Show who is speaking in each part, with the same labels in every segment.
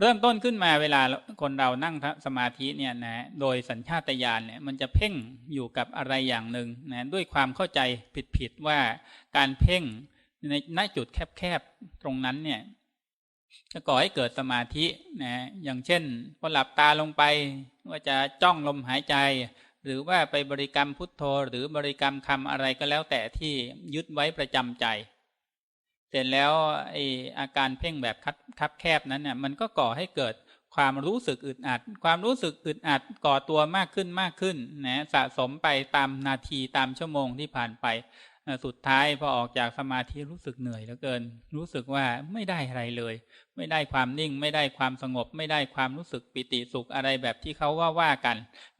Speaker 1: เริ่มต้นขึ้นมาเวลาคนเรานั่งสมาธิเนี่ยนะโดยสัญชาตญาณเนี่ยมันจะเพ่งอยู่กับอะไรอย่างหนึ่งนะด้วยความเข้าใจผิดๆว่าการเพ่งในณจุดแคบๆตรงนั้นเนี่ยจะก่อให้เกิดสมาธินะอย่างเช่นพอหลับตาลงไปว่าจะจ้องลมหายใจ หรือว่าไปบริกรรมพุทโธ หรือบริกรรมคำอะไรก็แล้วแต่ที่ยึดไว้ประจำใจ เสร็จแล้วไออาการเพ่งแบบคับแคบนั้นเนี่ยมันก็ก่อให้เกิดความรู้สึกอึดอัด ความรู้สึกอึดอัดก่อตัวมากขึ้นมากขึ้นนะสะสมไปตามนาทีตามชั่วโมงที่ผ่านไปสุดท้ายพอออกจากสมาธิรู้สึกเหนื่อยเหลือเกิน รู้สึกว่าไม่ได้อะไรเลย ไม่ได้ความนิ่ง ไม่ได้ความสงบ ไม่ได้ความรู้สึกปิติสุขอะไรแบบที่เขาว่าว่ากัน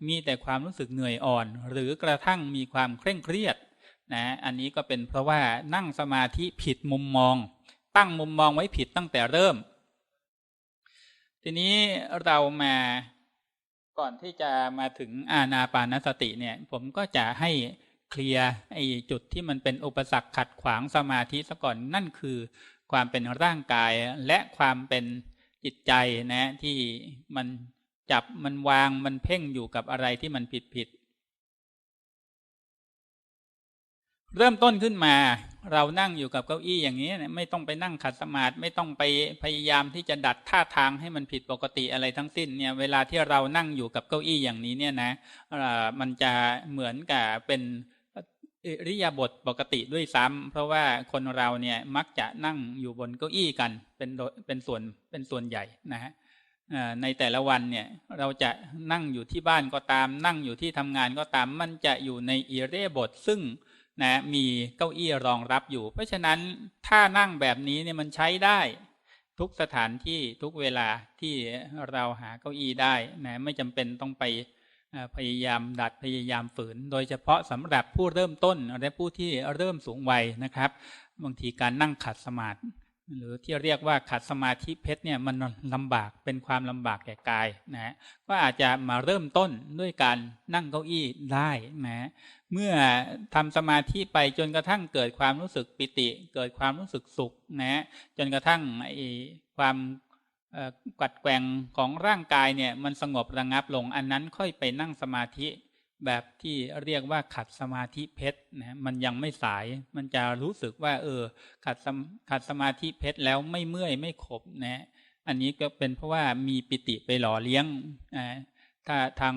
Speaker 1: มีแต่ความรู้สึกเหนื่อยอ่อน หรือกระทั่งมีความเคร่งเครียด นะอันนี้ก็เป็นเพราะว่านั่งสมาธิผิดมุมมอง ตั้งมุมมองไว้ผิดตั้งแต่เริ่ม ทีนี้เรามาก่อนที่จะมาถึงอาณาปานสติเนี่ย ผมก็จะให้เคลียร์ไอ้จุดที่มันเป็นอุปสรรคขัดขวางสมาธิซะก่อนนั่นคือความเป็นร่างกายและความเป็นจิตใจนะที่มันจับมันวางมันเพ่งอยู่กับอะไรที่มันผิดผิด เริ่มต้นขึ้นมา เรานั่งอยู่กับเก้าอี้อย่างนี้ไม่ต้องไปนั่งขัดสมาธิไม่ต้องไปพยายามที่จะดัดท่าทางให้มันผิดปกติอะไรทั้งสิ้นเนี่ยเวลาที่เรานั่งอยู่กับเก้าอี้อย่างนี้เนี่ยนะมันจะเหมือนกับเป็นอริยาบทปกติด้วยซ้ำเพราะว่าคนเราเนี่ยมักจะนั่งอยู่บนเก้าอี้กันเป็นเป็นส่วนเป็นส่วนใหญ่นะฮะในแต่ละวันเนี่ยเราจะนั่งอยู่ที่บ้านก็ตาม นั่งอยู่ที่ทำงานก็ตาม มันจะอยู่ในอิเรบท ซึ่ง นะมีเก้าอี้รองรับอยู่ เพราะฉะนั้นถ้านั่งแบบนี้เนี่ยมันใช้ได้ ทุกสถานที่ทุกเวลาที่เราหาเก้าอี้ได้นะไม่จำเป็นต้องไปพยายามดัดพยายามฝืน โดยเฉพาะสำหรับผู้เริ่มต้นและผู้ที่เริ่มสูงวัยนะครับบางทีการนั่งขัดสมาธิ หรือที่เรียกว่าขัดสมาธิเพชรเนี่ยมันลำบากเป็นความลำบากแก่กายนะก็อาจจะมาเริ่มต้นด้วยการนั่งเก้าอี้ได้นะเมื่อทำสมาธิไปจนกระทั่งเกิดความรู้สึกปิติ เกิดความรู้สึกสุขนะจนกระทั่งไอ้ความกัดแกงของร่างกายเนี่ยมันสงบระงับลงอันนั้นค่อยไปนั่งสมาธิ แบบที่เรียกว่าขัดสมาธิเพชรนะมันยังไม่สาย มันจะรู้สึกว่า เออ ขัดขัดสมาธิเพชรแล้วไม่เมื่อยไม่ขบนะ อันนี้ก็เป็นเพราะว่ามีปิติไปหล่อเลี้ยงนะถ้าทาง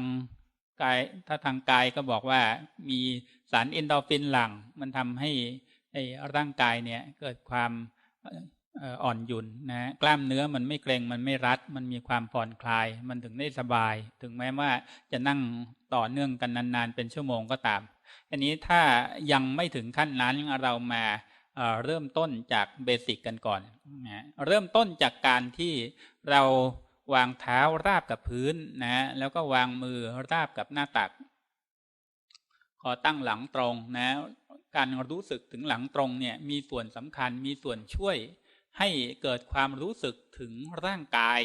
Speaker 1: กายถ้าทางกายก็บอกว่ามีสารเอนโดฟินหลั่งมันทำให้ไอ้ร่างกายเนี่ยเกิดความ อ่อนหยุ่นนะกล้ามเนื้อมันไม่เกร็งมันไม่รัด มันมีความผ่อนคลาย มันถึงได้สบาย ถึงแม้ว่าจะนั่งต่อเนื่องกันนานๆ เป็นชั่วโมงก็ตาม อันนี้ถ้ายังไม่ถึงขั้นนั้นเรามาเริ่มต้นจากเบสิกกันก่อนนะเริ่มต้นจากการที่เราวางเท้าราบกับพื้นนะแล้วก็วางมือราบกับหน้าตัก ขอตั้งหลังตรงนะการรู้สึกถึงหลังตรงเนี่ยมีส่วนสำคัญมีส่วนช่วย ให้เกิดความรู้สึกถึงร่างกาย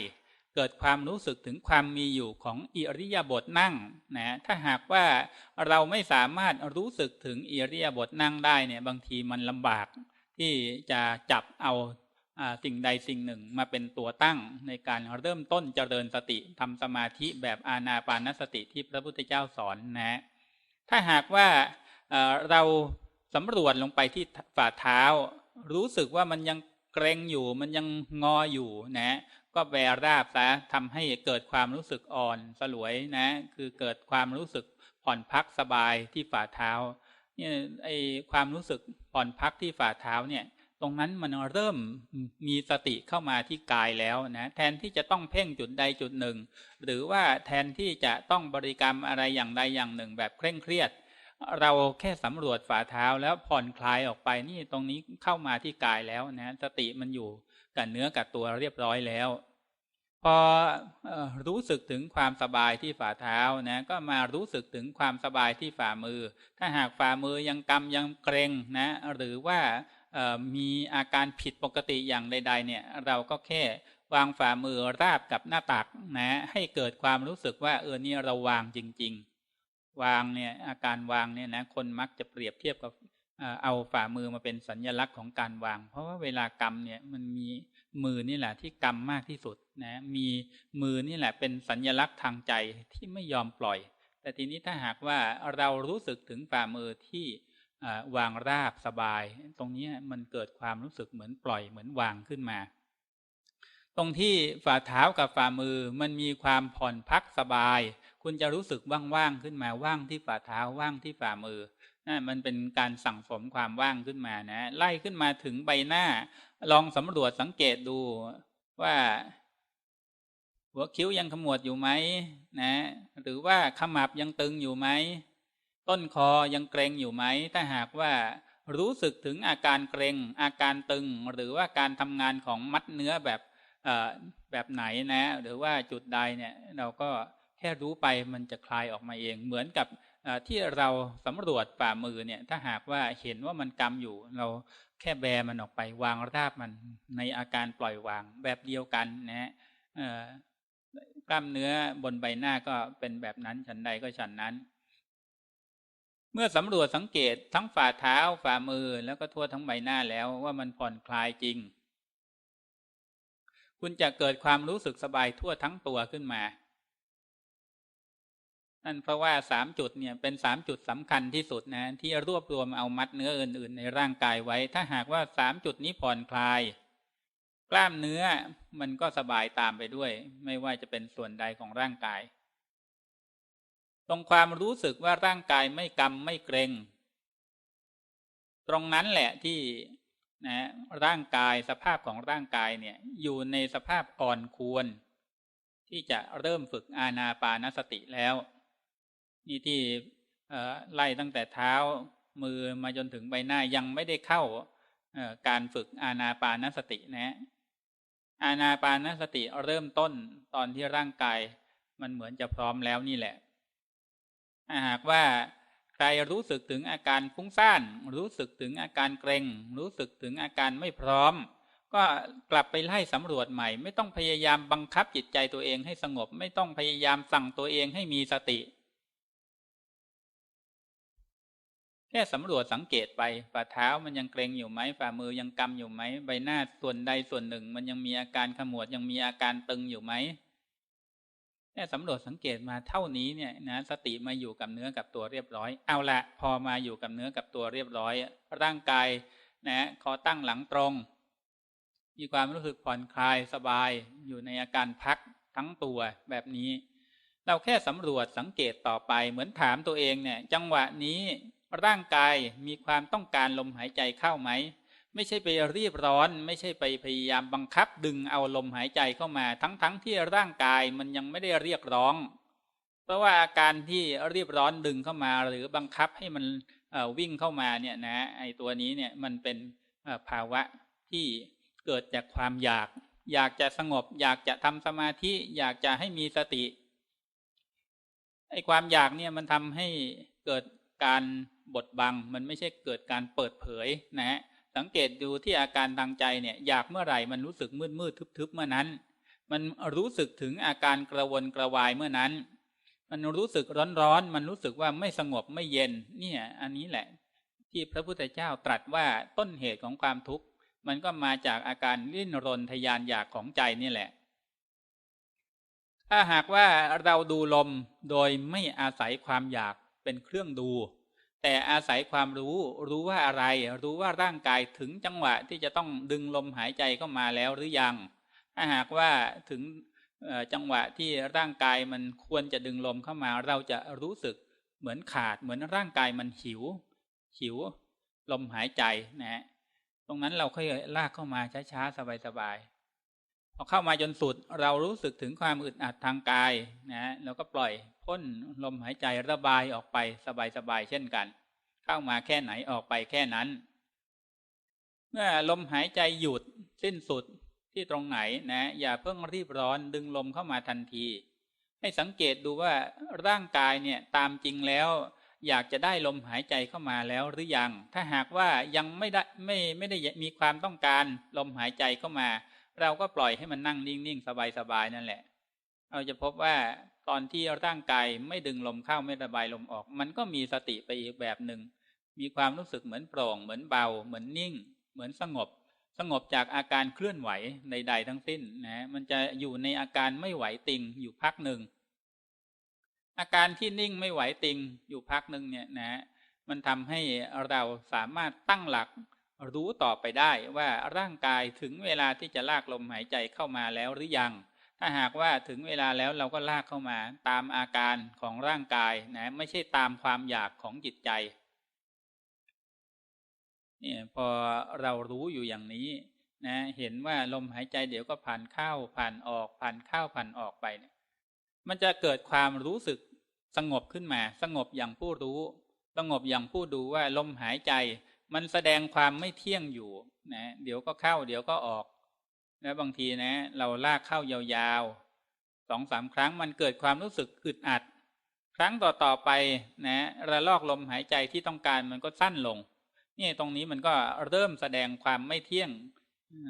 Speaker 1: เกิดความรู้สึกถึงความมีอยู่ของอิริยาบถนั่งนะถ้าหากว่าเราไม่สามารถรู้สึกถึงอิริยาบถนั่งได้เนี่ยบางทีมันลำบาก ที่จะจับเอาสิ่งใดสิ่งหนึ่งมาเป็นตัวตั้งในการเริ่มต้นเจริญสติทำสมาธิแบบอาณาปานสติที่พระพุทธเจ้าสอนนะถ้าหากว่าเราสำรวจลงไปที่ฝ่าเท้า รู้สึกว่ามันยัง เกรงอยู่มันยังงออยู่นะ ก็แวราบซะทำให้เกิดความรู้สึกอ่อนสลวยนะ คือเกิดความรู้สึกผ่อนพักสบายที่ฝ่าเท้าเนี่ยไอความรู้สึกผ่อนพักที่ฝ่าเท้าเนี่ยตรงนั้นมันเริ่มมีสติเข้ามาที่กายแล้วนะแทนที่จะต้องเพ่งจุดใดจุดหนึ่ง หรือว่าแทนที่จะต้องบริกรรมอะไรอย่างใดอย่างหนึ่งแบบเคร่งเครียด เราแค่สำรวจฝ่าเท้าแล้วผ่อนคลายออกไปนี่ตรงนี้เข้ามาที่กายแล้วนะสติมันอยู่กับเนื้อกับตัวเรียบร้อยแล้ว พอรู้สึกถึงความสบายที่ฝ่าเท้านะก็มารู้สึกถึงความสบายที่ฝ่ามือ ถ้าหากฝ่ามือยังกำยังเกรงนะหรือว่ามีอาการผิดปกติอย่างใด ๆ เนี่ย เราก็แค่วางฝ่ามือราบกับหน้าตักนะให้เกิดความรู้สึกว่าเออเนี่ยเราวางจริง ๆ วางเนี่ยอาการวางเนี่ยนะคนมักจะเปรียบเทียบกับเอาฝ่ามือมาเป็นสัญญลักษณ์ของการวาง เพราะว่าเวลากรรมเนี่ยมันมีมือนี่แหละที่กรรมมากที่สุดนะมีมือนี่แหละเป็นสัญญลักษณ์ทางใจที่ไม่ยอมปล่อย แต่ทีนี้ถ้าหากว่าเรารู้สึกถึงฝ่ามือที่วางราบสบาย ตรงนี้มันเกิดความรู้สึกเหมือนปล่อยเหมือนวางขึ้นมา ตรงที่ฝ่าเท้ากับฝ่ามือมันมีความผ่อนพักสบาย คุณจะรู้สึกว่างๆขึ้นมาว่างที่ฝ่าเท้าว่างที่ฝ่ามือนั่นมันเป็นการสั่งสมความว่างขึ้นมานะ ไล่ขึ้นมาถึงใบหน้า ลองสำรวจสังเกตดูว่า หัวคิ้วยังขมวดอยู่ไหมนะ หรือว่าขมับยังตึงอยู่ไหมต้นคอยังเกรงอยู่ไหมถ้าหากว่ารู้สึกถึงอาการเกรงอาการตึง หรือว่าการทำงานของมัดเนื้อแบบ แบบไหนนะ หรือว่าจุดใดเนี่ยเราก็แค่รู้ไปมันจะคลายออกมาเอง เหมือนกับที่เราสำรวจฝ่ามือเนี่ย ถ้าหากว่าเห็นว่ามันกำอยู่ เราแค่แบมันออกไปวางราบมันในอาการปล่อยวางแบบเดียวกันนะกล้ามเนื้อบนใบหน้าก็เป็นแบบนั้นฉันใดก็ฉันนั้น เมื่อสำรวจสังเกตทั้งฝ่าเท้าฝ่ามือแล้วก็ทั่วทั้งใบหน้าแล้วว่ามันผ่อนคลายจริง คุณจะเกิดความรู้สึกสบายทั่วทั้งตัวขึ้นมา นั่นเพราะว่าสามจุดเนี่ยเป็นสามจุดสำคัญที่สุดนะ ที่รวบรวมเอามัดเนื้ออื่น ๆ ในร่างกายไว้ ถ้าหากว่าสามจุดนี้ผ่อนคลาย กล้ามเนื้อมันก็สบายตามไปด้วย ไม่ว่าจะเป็นส่วนใดของร่างกาย ตรงความรู้สึกว่าร่างกายไม่กำไม่เกรงตรงนั้นแหละที่ นะร่างกายสภาพของร่างกายเนี่ยอยู่ในสภาพอ่อนควร ที่จะเริ่มฝึกอาณาปานสติแล้ว นี่ที่ไล่ตั้งแต่เท้ามือมาจนถึงใบหน้ายังไม่ได้เข้าการฝึกอาณาปานสตินะอาณาปานสติเริ่มต้นตอนที่ร่างกายมันเหมือนจะพร้อมแล้วนี่แหละหากว่า ใครรู้สึกถึงอาการฟุ้งซ่าน รู้สึกถึงอาการเกรงรู้สึกถึงอาการไม่พร้อม ก็กลับไปไล่สำรวจใหม่ ไม่ต้องพยายามบังคับจิตใจตัวเองให้สงบ ไม่ต้องพยายามสั่งตัวเองให้มีสติ แค่สำรวจสังเกตไปฝ่าเท้ามันยังเกรงอยู่ไหมฝ่ามือยังกำอยู่ไหมใบหน้าส่วนใดส่วนหนึ่ง มันยังมีอาการขมวดยังมีอาการตึงอยู่ไหม เนี่ยสำรวจสังเกตมาเท่านี้เนี่ยนะสติมาอยู่กับเนื้อกับตัวเรียบร้อย เอาละพอมาอยู่กับเนื้อกับตัวเรียบร้อย ร่างกายนะคอตั้งหลังตรง มีความรู้สึกผ่อนคลายสบายอยู่ในอาการพักทั้งตัวแบบนี้ เราแค่สำรวจสังเกตต่อไปเหมือนถามตัวเองเนี่ย จังหวะนี้ร่างกายมีความต้องการลมหายใจเข้าไหม ไม่ใช่ไปรีบร้อน ไม่ใช่ไปพยายามบังคับดึงเอาลมหายใจเข้ามา ทั้งๆทที่ร่างกายมันยังไม่ได้เรียกร้อง เพราะว่าอาการที่รีบร้อนดึงเข้ามา หรือบังคับให้มันวิ่งเข้ามาเนี่ยนะไอตัวนี้เนี่ยมันเป็นภาวะที่เกิดจากความอยาก อยากจะสงบ อยากจะทำสมาธิ อยากจะให้มีสติไอความอยากเนี่ยมันทำให้เกิดการบดบัง มันไม่ใช่เกิดการเปิดเผยนะ สังเกตดูที่อาการทางใจเนี่ยอยากเมื่อไหร่มันรู้สึกมืดมืดทึบๆเมื่อนั้น มันรู้สึกถึงอาการกระวนกระวายเมื่อนั้น มันรู้สึกร้อนๆมันรู้สึกว่าไม่สงบไม่เย็นเนี่ยอันนี้แหละ ที่พระพุทธเจ้าตรัสว่าต้นเหตุของความทุกข์มันก็มาจากอาการลิ้นรนทยานอยากของใจนี่แหละ ถ้าหากว่าเราดูลมโดยไม่อาศัยความอยากเป็นเครื่องดู แต่อาศัยความรู้รู้ว่าอะไร รู้ว่าร่างกายถึงจังหวะที่จะต้องดึงลมหายใจเข้ามาแล้วหรือยัง ถ้าหากว่าถึงจังหวะที่ร่างกายมันควรจะดึงลมเข้ามา เราจะรู้สึกเหมือนขาดเหมือนร่างกายมันหิว หิว ลมหายใจนะตรงนั้นเราค่อยลากเข้ามาช้าๆสบายๆพอเข้ามาจนสุดเรารู้สึกถึงความอึดอัดทางกายนะเราก็ปล่อย พ่นลมหายใจระบายออกไปสบายๆเช่นกัน เข้ามาแค่ไหนออกไปแค่นั้น เมื่อลมหายใจหยุดสิ้นสุดที่ตรงไหนนะ อย่าเพิ่งรีบร้อนดึงลมเข้ามาทันที ให้สังเกตดูว่าร่างกายเนี่ยตามจริงแล้ว อยากจะได้ลมหายใจเข้ามาแล้วหรือยัง ถ้าหากว่ายังไม่ได้ไม่ไม่ได้มีความต้องการลมหายใจเข้ามา เราก็ปล่อยให้มันนั่งนิ่งๆ สบายๆนั่นแหละเราจะพบว่า ตอนที่ร่างกายไม่ดึงลมเข้าไม่ระบายลมออก มันก็มีสติไปอีกแบบหนึ่ง มีความรู้สึกเหมือนโปร่ง เหมือนเบา เหมือนนิ่ง เหมือนสงบ สงบจากอาการเคลื่อนไหวใดๆทั้งสิ้นนะมันจะอยู่ในอาการไม่ไหวติงอยู่พักหนึ่ง อาการที่นิ่งไม่ไหวติงอยู่พักหนึ่งเนี่ยนะ มันทำให้เราสามารถตั้งหลักรู้ต่อไปได้ว่าร่างกายถึงเวลาที่จะลากลมหายใจเข้ามาแล้วหรือยัง ถ้าหากว่าถึงเวลาแล้วเราก็ลากเข้ามาตามอาการของร่างกายนะไม่ใช่ตามความอยากของจิตใจเนี่ยพอเรารู้อยู่อย่างนี้นะเห็นว่าลมหายใจเดี๋ยวก็ผ่านเข้าผ่านออกผ่านเข้าผ่านออกไปเนี่ยมันจะเกิดความรู้สึกสงบขึ้นมา สงบอย่างผู้รู้ สงบอย่างผู้ดูว่าลมหายใจ มันแสดงความไม่เที่ยงอยู่นะเดี๋ยวก็เข้า เดี๋ยวก็ออก แล้วบางทีนะ เราลากเข้ายาวๆสองสามครั้งมันเกิดความรู้สึกอึดอัด ครั้งต่อๆไปนะ ระลอกลมหายใจที่ต้องการมันก็สั้นลงนี่ตรงนี้มันก็เริ่มแสดงความไม่เที่ยง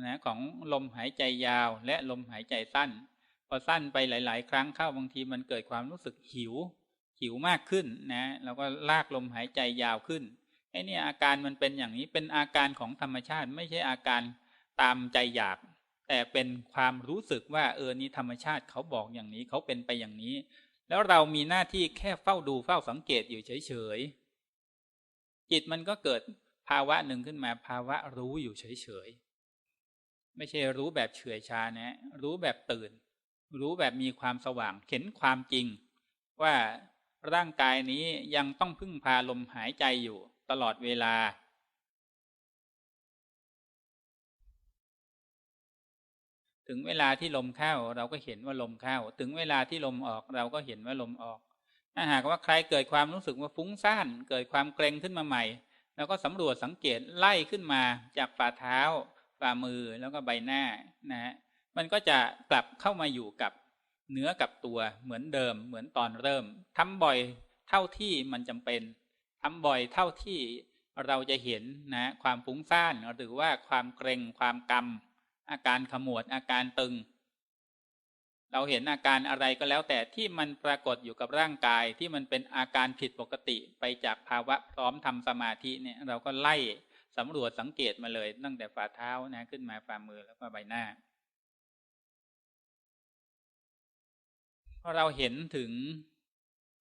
Speaker 1: นะของลมหายใจยาวและลมหายใจสั้น พอสั้นไปหลาย ๆ ครั้งเข้าบางทีมันเกิดความรู้สึกหิว หิวมากขึ้นนะแล้วก็ลากลมหายใจยาวขึ้นไอ้นี่อาการมันเป็นอย่างนี้เป็นอาการของธรรมชาติไม่ใช่อาการตามใจอยาก แต่เป็นความรู้สึกว่าเออนี่ธรรมชาติเขาบอกอย่างนี้เขาเป็นไปอย่างนี้ แล้วเรามีหน้าที่แค่เฝ้าดูเฝ้าสังเกตอยู่เฉยๆจิตมันก็เกิดภาวะหนึ่งขึ้นมาภาวะรู้อยู่เฉยๆไม่ใช่รู้แบบเฉื่อยชานะ รู้แบบตื่น รู้แบบมีความสว่างเห็นความจริง ว่าร่างกายนี้ยังต้องพึ่งพาลมหายใจอยู่ตลอดเวลา ถึงเวลาที่ลมเข้าเราก็เห็นว่าลมเข้า ถึงเวลาที่ลมออกเราก็เห็นว่าลมออก ถ้าหากว่าใครเกิดความรู้สึกว่าฟุ้งซ่าน เกิดความเกรงขึ้นมาใหม่แล้วก็สำรวจสังเกตไล่ขึ้นมาจากฝ่าเท้า ฝ่ามือแล้วก็ใบหน้านะฮะมันก็จะกลับเข้ามาอยู่กับเนื้อกับตัวเหมือนเดิม เหมือนตอนเริ่มทำบ่อยเท่าที่มันจำเป็นทำบ่อยเท่าที่เราจะเห็นนะความฟุ้งซ่านหรือว่าความเกรงความกำ อาการขมวดอาการตึง เราเห็นอาการอะไรก็แล้วแต่ที่มันปรากฏอยู่กับร่างกายที่มันเป็นอาการผิดปกติไปจากภาวะพร้อมทำสมาธิเนี่ยเราก็ไล่สำรวจสังเกตมาเลยตั้งแต่ฝ่าเท้านะขึ้นมาฝ่ามือแล้วก็ใบหน้าพอเราเห็นถึง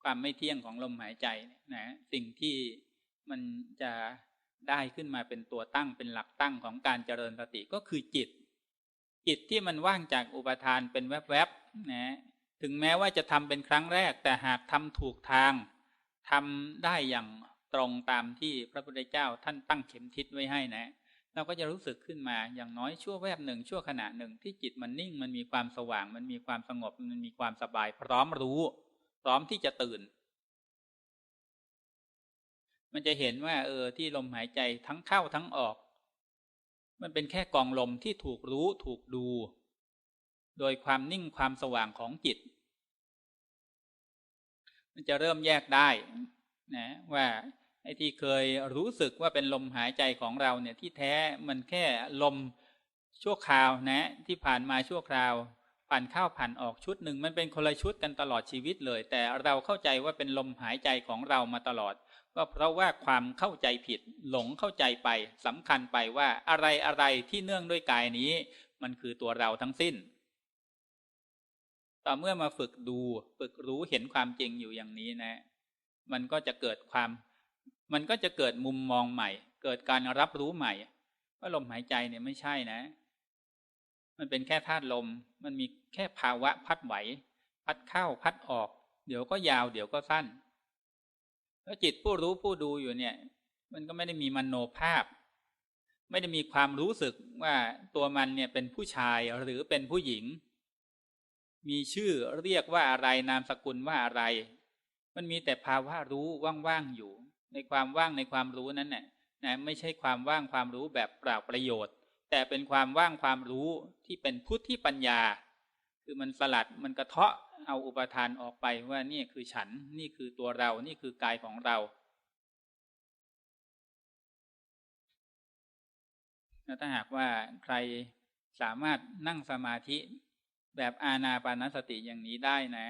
Speaker 1: ความไม่เที่ยงของลมหายใจนะสิ่งที่มันจะได้ขึ้นมาเป็นตัวตั้งเป็นหลักตั้งของการเจริญสติก็คือจิต จิตที่มันว่างจากอุปทานเป็นแวบๆนะถึงแม้ว่าจะทำเป็นครั้งแรก แต่หากทำถูกทางทำได้อย่างตรงตามที่พระพุทธเจ้าท่านตั้งเข็มทิศไว้ให้นะ เราก็จะรู้สึกขึ้นมาอย่างน้อยชั่วแวบหนึ่งชั่วขณะหนึ่งที่จิตมันนิ่งมันมีความสว่าง มันมีความสงบมันมีความสบาย พร้อมรู้ พร้อมที่จะตื่น มันจะเห็นว่า เออที่ลมหายใจทั้งเข้าทั้งออก มันเป็นแค่กองลมที่ถูกรู้ถูกดู โดยความนิ่งความสว่างของจิต มันจะเริ่มแยกได้นะว่าไอ้ที่เคยรู้สึกว่าเป็นลมหายใจของเราเนี่ยที่แท้มันแค่ลมชั่วคราวนะ ที่ผ่านมาชั่วคราว ผ่านเข้าผ่านออกชุดหนึ่งมันเป็นคนละชุดกันตลอดชีวิตเลย แต่เราเข้าใจว่าเป็นลมหายใจของเรามาตลอด ก็เพราะว่าความเข้าใจผิดหลงเข้าใจไปสำคัญไปว่าอะไรอะไรที่เนื่องด้วยกายนี้ มันคือตัวเราทั้งสิ้น ต่อเมื่อมาฝึกดูฝึกรู้เห็นความจริงอยู่อย่างนี้นะ มันก็จะเกิดความ มันก็จะเกิดมุมมองใหม่ เกิดการรับรู้ใหม่ว่าลมหายใจเนี่ยไม่ใช่นะ มันเป็นแค่ธาตุลม มันมีแค่ภาวะพัดไหว พัดเข้าพัดออก เดี๋ยวก็ยาวเดี๋ยวก็สั้น แล้วจิตผู้รู้ผู้ดูอยู่เนี่ย มันก็ไม่ได้มีมโนภาพ ไม่ได้มีความรู้สึกว่าตัวมันเนี่ยเป็นผู้ชายหรือเป็นผู้หญิง มีชื่อเรียกว่าอะไรนามสกุลว่าอะไร มันมีแต่ภาวะรู้ว่างๆอยู่ ในความว่างในความรู้นั้นน่ะนะไม่ใช่ความว่างความรู้แบบเปล่าประโยชน์ แต่เป็นความว่างความรู้ที่เป็นพุทธิปัญญา คือมันสลัดมันกระเทาะ เอาอุปทานออกไปว่านี่คือฉัน นี่คือตัวเรา นี่คือกายของเราถ้าหากว่าใครสามารถนั่งสมาธิแบบอาณาปานสติอย่างนี้ได้นะ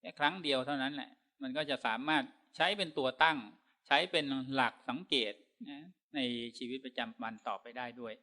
Speaker 1: แค่ครั้งเดียวเท่านั้นแหละ มันก็จะสามารถใช้เป็นตัวตั้ง ใช้เป็นหลักสังเกตนะในชีวิตประจำวันต่อไปได้ด้วย